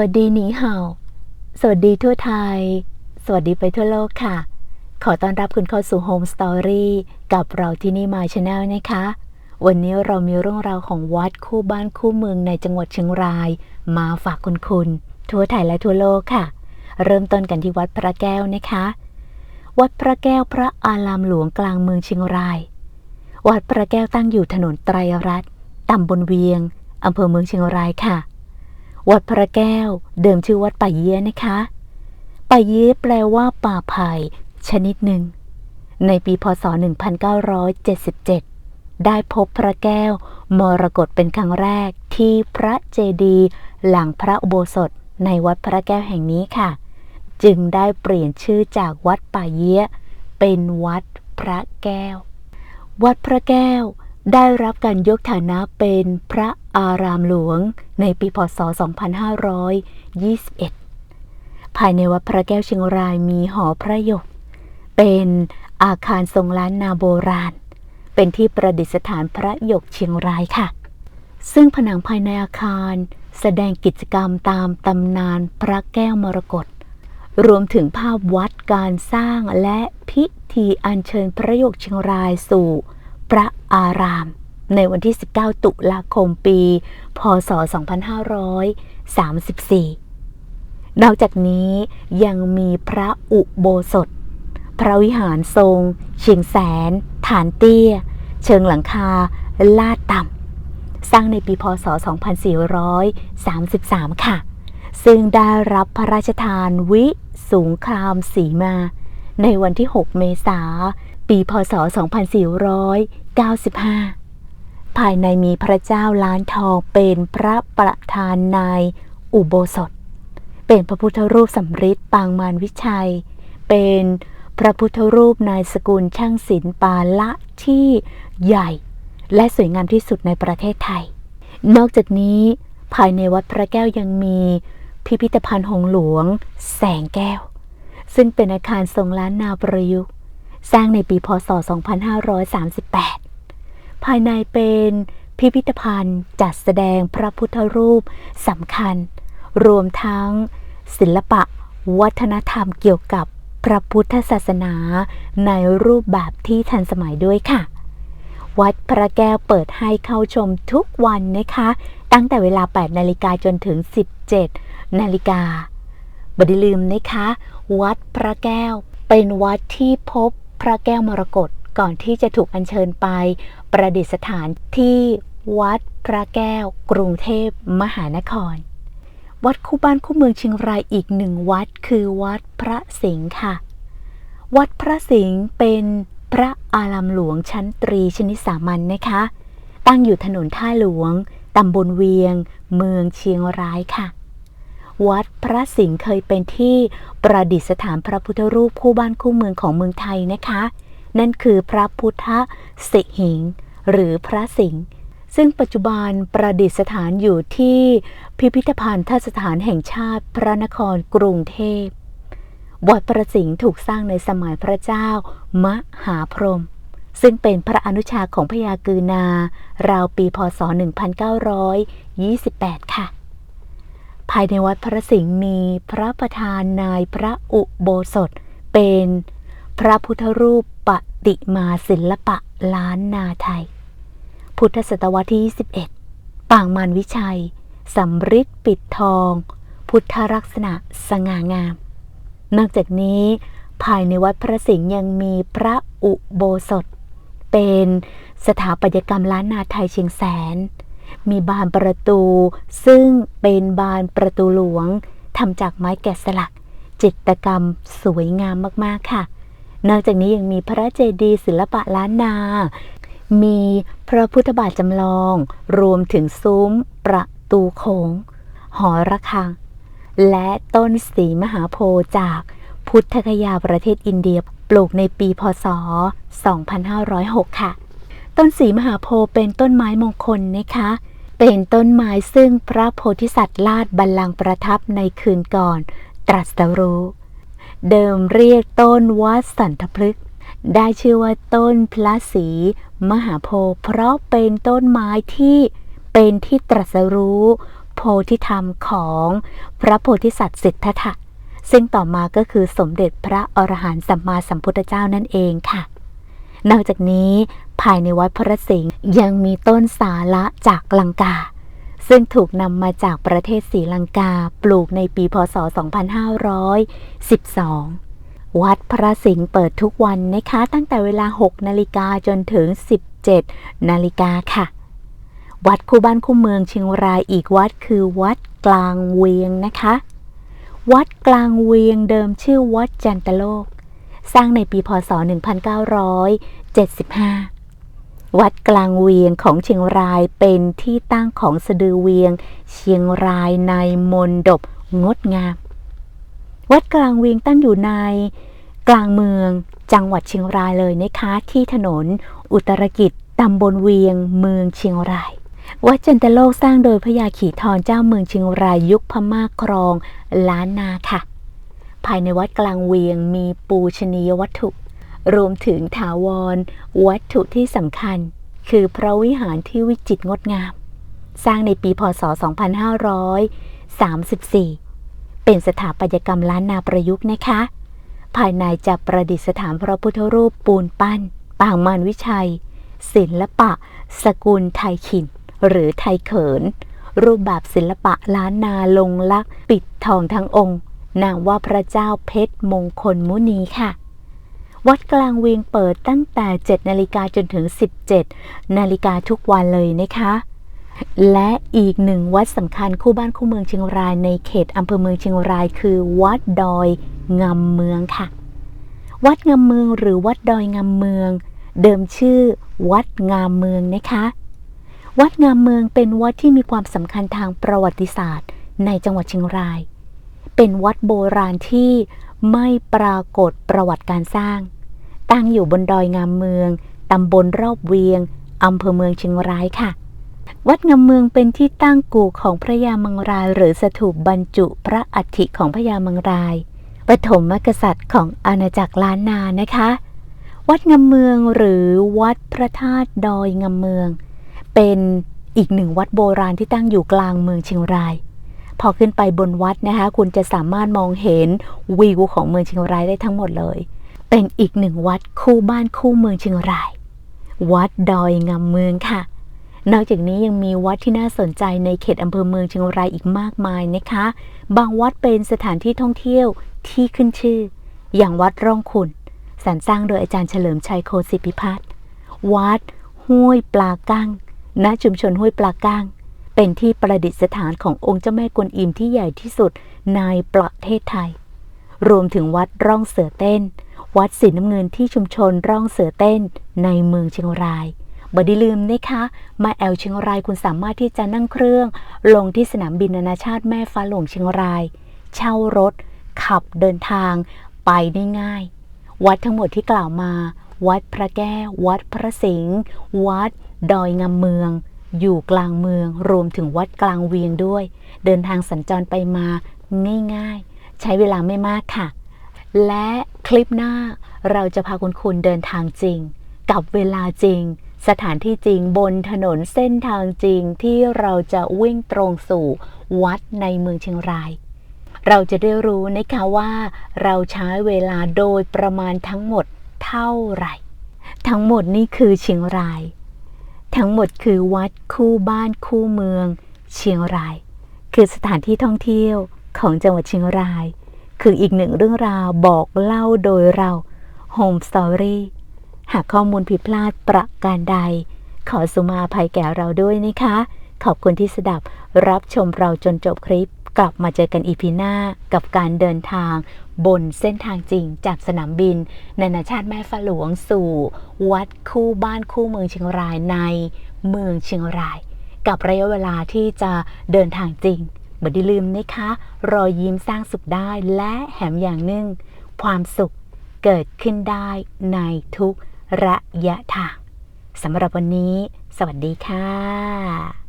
วัสดีหนีเห่า สวัสดีทั่วไทย สวัสดีไปทั่วโลกค่ะ ขอต้อนรับคุณเข้าสู่ Home Story กับเราที่นี่มาชาแนลนะคะ วันนี้เรามีเรื่องราวของวัดคู่บ้านคู่เมืองในจังหวัดเชียงราย มาฝากคุณคุณ ทั่วไทยและทั่วโลกค่ะ เริ่มต้นกันที่วัดพระแก้วนะคะ วัดพระแก้วพระอารามหลวงกลางเมืองเชียงราย วัดพระแก้วตั้งอยู่ถนนไตรรัตน์ตำบลเวียงอำเภอเมืองเชียงรายค่ะ วัดพระแก้ว เดิมชื่อวัดป่าเยี้ยนะคะ ป่าเยี้ยแปลว่าป่าไผ่ชนิดหนึ่ง ในปีพศ 1977 ได้พบพระแก้ว มรกตเป็นครั้งแรกที่พระเจดีย์หลังพระอุโบสถในวัดพระแก้วแห่งนี้ค่ะ จึงได้เปลี่ยนชื่อจากวัดป่าเยี้ยเป็นวัดพระแก้ว วัดพระแก้ว ได้รับการยกฐานะเป็นพระอารามหลวงในปีพศ 2521 ภายในวัดพระแก้วเชียงรายมีหอพระยก เป็นอาคารทรงล้านนาโบราณ เป็นที่ประดิษฐานพระยกเชียงรายค่ะ ซึ่งผนังภายในอาคารแสดงกิจกรรมตามตำนานพระแก้วมรกตรวมถึงภาพวัดการสร้างและพิธีอัญเชิญพระยกเชียงรายสู่ พระอาราม ในวันที่ 19 ตุลาคมปี พศ 2534 นอกจากนี้ยังมีพระอุโบสถ พระวิหารทรง เชียงแสน ฐานเตี้ย เชิงหลังคา ลาดต่ำ สร้างในปีพศ 2433 ค่ะ ซึ่งได้รับพระราชทานวิสูงครามสีมา ในวันที่ 6 เมษา ปีพศ 2495 ภายในมีพระเจ้าล้านทองเป็นพระประธานในอุโบสถ เป็นพระพุทธรูปสำริดปางมารวิชัย เป็นพระพุทธรูปนายสกุลช่างศิลปาละที่ใหญ่ และสวยงามที่สุดในประเทศไทย นอกจากนี้ภายในวัดพระแก้วยังมีพิพิธภัณฑ์หงหลวง แสงแก้ว ซึ่งเป็นอาคารทรงล้านนาประยุกต์ สร้างในปีพศ 2538 ภายในเป็นพิพิธภัณฑ์จัดแสดงพระพุทธรูปสำคัญ รวมทั้งศิลปะวัฒนธรรมเกี่ยวกับพระพุทธศาสนาในรูปแบบที่ทันสมัยด้วยค่ะ วัดพระแก้วเปิดให้เข้าชมทุกวันนะคะ ตั้งแต่เวลา 8 นาฬิกาจนถึง 17 นาฬิกา บดิลืมนะคะ วัดพระแก้ว เป็นวัดที่พบพระแก้วมรกตก่อนที่จะถูกอัญเชิญไป ประดิษฐานที่วัดพระแก้ว กรุงเทพมหานคร วัดคู่บ้านคู่เมืองเชียงรายอีกหนึ่งวัดคือวัดพระสิงห์ค่ะ วัดพระสิงห์เป็นพระอารามหลวงชั้นตรีชนิดสามัญนนะคะ ตั้งอยู่ถนนท่าหลวงตำบลเวียง เมืองเชียงรายค่ะ วัดพระสิงห์เคยเป็นที่ประดิษฐานพระพุทธรูปคู่บ้านคู่เมืองของเมืองไทยนะคะ นั่นคือพระพุทธสิหิง หรือพระสิงห์ซึ่งปัจจุบันประดิษฐานอยู่ที่พิพิธภัณฑ์สถานแห่งชาติพระนครกรุงเทพวัดประสิงห์ถูกสร้างในสมัยพระเจ้ามหาพรหมซึ่งเป็นพระอนุชาของพญากือนา ราวปีพศ 1928 ค่ะ ภายในวัดพระสิงห์มีพระประธานนายพระอุโบสถ เป็นพระพุทธรูปปฏิมาศิลปะล้านนาไทย พุทธศตวรรษที่ 21ปางมารวิชัยสำริดปิดทอง พุทธลักษณะสง่างาม นอกจากนี้ ภายในวัดพระสิงห์ยังมีพระอุโบสถ เป็นสถาปัตยกรรมล้านนาไทยเชียงแสน มีบานประตู ซึ่งเป็นบานประตูหลวงทำจากไม้แกะสลัก จิตรกรรมสวยงามมากๆค่ะ นอกจากนี้ยังมีพระเจดีย์ศิลปะล้านนา มีพระพุทธบาทจำลอง รวมถึงซุ้มประตูโขง หอระฆัง และต้นสีมหาโพธิ์จากพุทธคยาประเทศอินเดียปลูกในปีพศ 2506 ค่ะ ต้นสีมหาโพธิ์เป็นต้นไม้มงคลนะคะ เป็นต้นไม้ซึ่งพระโพธิสัตว์ลาดบัลลังก์ประทับในคืนก่อน ตรัสรู้ เดิมเรียกต้นว่าสันทพฤกษ์ได้ชื่อว่าต้นพระศรีมหาโพธิ์เพราะเป็นต้นไม้ที่เป็นที่ตรัสรู้ โพธิธรรมของพระโพธิสัตว์สิทธัตถะซึ่งต่อมาก็คือสมเด็จพระอรหันต์สัมมาสัมพุทธเจ้านั่นเองค่ะ นอกจากนี้ายในวัดพระสิงห์ยังมีต้นสาละจากลังกา ซึ่งถูกนำมาจากประเทศศรีลังกาปลูกในปีพศ 2512วัดพระสิงห์เปิดทุกวันนะคะ ตั้งแต่เวลา 6 นาฬิกาจนถึง 17 นาฬิกาค่ะ วัดคู่บ้านคู่เมืองเชียงรายอีกวัดคือวัดกลางเวียงนะคะ วัดกลางเวียงเดิมชื่อวัดจันตโลก สร้างในปีพศ 1975 วัดกลางเวียงของเชียงรายเป็นที่ตั้งของสะดือเวียง เชียงรายในมนดบงดงาม วัดกลางเวียงตั้งอยู่ใน กลางเมืองจังหวัดเชียงรายเลยนะคะที่ถนน อุตรกิจตำบลเวียงเมืองเชียงราย วัดจันตโลกสร้างโดยพระยาขีทรเจ้าเมืองเชียงรายยุคพม่าครองล้านนาค่ะ ภายในวัดกลางเวียงมีปูชนียวัตถุ รวมถึงถาวร วัตถุที่สำคัญ คือพระวิหารที่วิจิตรงดงาม สร้างในปีพศ 2534 เป็นสถาปัตยกรรมล้านนาประยุกต์นะคะ ภายในจะประดิษฐานพระพุทธรูปปูนปั้น ปางมารวิชัย ศิลปะ สกุลไทยขิน หรือไทยเขิน รูปแบบศิลปะล้านนาลงลัก ปิดทองทั้งองค์ นามว่าพระเจ้าเพชรมงคลมุนีค่ะ วัดกลางเวียงเปิดตั้งแต่ 7 นาฬิกาจนถึง 17 นาฬิกาทุกวันเลยนะคะ และอีกหนึ่งวัดสำคัญคู่บ้านคู่เมืองเชียงรายในเขตอำเภอเมืองเชียงราย คือวัดดอยงำเมืองค่ะ วัดงามเมืองหรือวัดดอยงามเมือง เดิมชื่อ วัดงามเมืองนะคะ วัดงามเมืองเป็นวัดที่มีความสำคัญทางประวัติศาสตร์ ในจังหวัดเชียงราย เป็นวัดโบราณที่ไม่ปรากฏประวัติการสร้าง ตั้งอยู่บนดอยงามเมือง ตำบลรอบเวียง อำเภอเมืองเชียงรายค่ะ วัดงามเมืองเป็นที่ตั้งกู่ของพระยามังราย หรือสถูปบรรจุพระอัฐิของพระยามังรายปฐมกษัตริย์ของอาณาจักรล้านนานะคะ วัดงามเมืองหรือวัดพระธาตุดอยงามเมือง เป็นอีกหนึ่งวัดโบราณที่ตั้งอยู่กลางเมืองเชียงราย พอขึ้นไปบนวัดนะคะ คุณจะสามารถมองเห็นวิวของเมืองเชียงรายได้ทั้งหมดเลย เป็นอีกหนึ่งวัดคู่บ้านคู่เมืองเชียงราย วัดดอยงามเมืองค่ะ นอกจากนี้ยังมีวัดที่น่าสนใจในเขตอำเภอเมืองเชียงรายอีกมากมายนะคะ บางวัดเป็นสถานที่ท่องเที่ยวที่ขึ้นชื่อ อย่างวัดร่องขุนสรรสร้างโดยอาจารย์เฉลิมชัยโคสิพิพัฒน์วัดห้วยปลากั้งณชุมชนห้วยปลากั้งเป็นที่ประดิษฐานขององค์เจ้าแม่กวนอิมที่ใหญ่ที่สุดในประเทศไทย รวมถึงวัดร่องเสือเต้น วัดสีน้ำเงินที่ชุมชนร่องเสือเต้นในเมืองเชียงรายบดีลืมนะคะ มาแอลเชียงรายคุณสามารถที่จะนั่งเครื่อง ลงที่สนามบินนานาชาติแม่ฟ้าหลวงเชียงราย เช่ารถ ขับเดินทาง ไปได้ง่าย วัดทั้งหมดที่กล่าวมา วัดพระแก้ว วัดพระสิงห์วัด ดอยงามเมือง อยู่กลางเมือง รวมถึงวัดกลางเวียงด้วย เดินทางสัญจรไปมาง่าย ๆ ใช้เวลาไม่มากค่ะ และคลิปหน้าเราจะพาคุณคุณเดินทางจริง กับเวลาจริง สถานที่จริงบนถนนเส้นทางจริงที่เราจะวิ่งตรงสู่วัดในเมืองเชียงราย เราจะได้รู้นะคะว่า เราใช้เวลาโดยประมาณทั้งหมดเท่าไหร่ ทั้งหมดนี่คือเชียงราย ทั้งหมดคือวัดคู่บ้านคู่เมือง เชียงราย คือสถานที่ท่องเที่ยวของจังหวัดเชียงราย คืออีกหนึ่งเรื่องราวบอกเล่าโดยเรา Home Story หากข้อมูลผิดพลาดประการใด ขอสุมาภัยแก่เราด้วยนะคะ ขอบคุณที่สดับรับชมเราจนจบคลิป กลับมาเจอกันอีพีหน้ากับการเดินทาง บนเส้นทางจริงจากสนามบิน นานาชาติแม่ฟ้าหลวงสู่ วัดคู่บ้านคู่เมืองเชียงรายในเมืองเชียงราย กับระยะเวลาที่จะเดินทางจริง บ่ได้ลืมนะคะ รอยยิ้มสร้างสุขได้และแถมอย่างหนึ่ง ความสุขเกิดขึ้นได้ในทุกระยะทางสำหรับวันนี้ สวัสดีค่ะ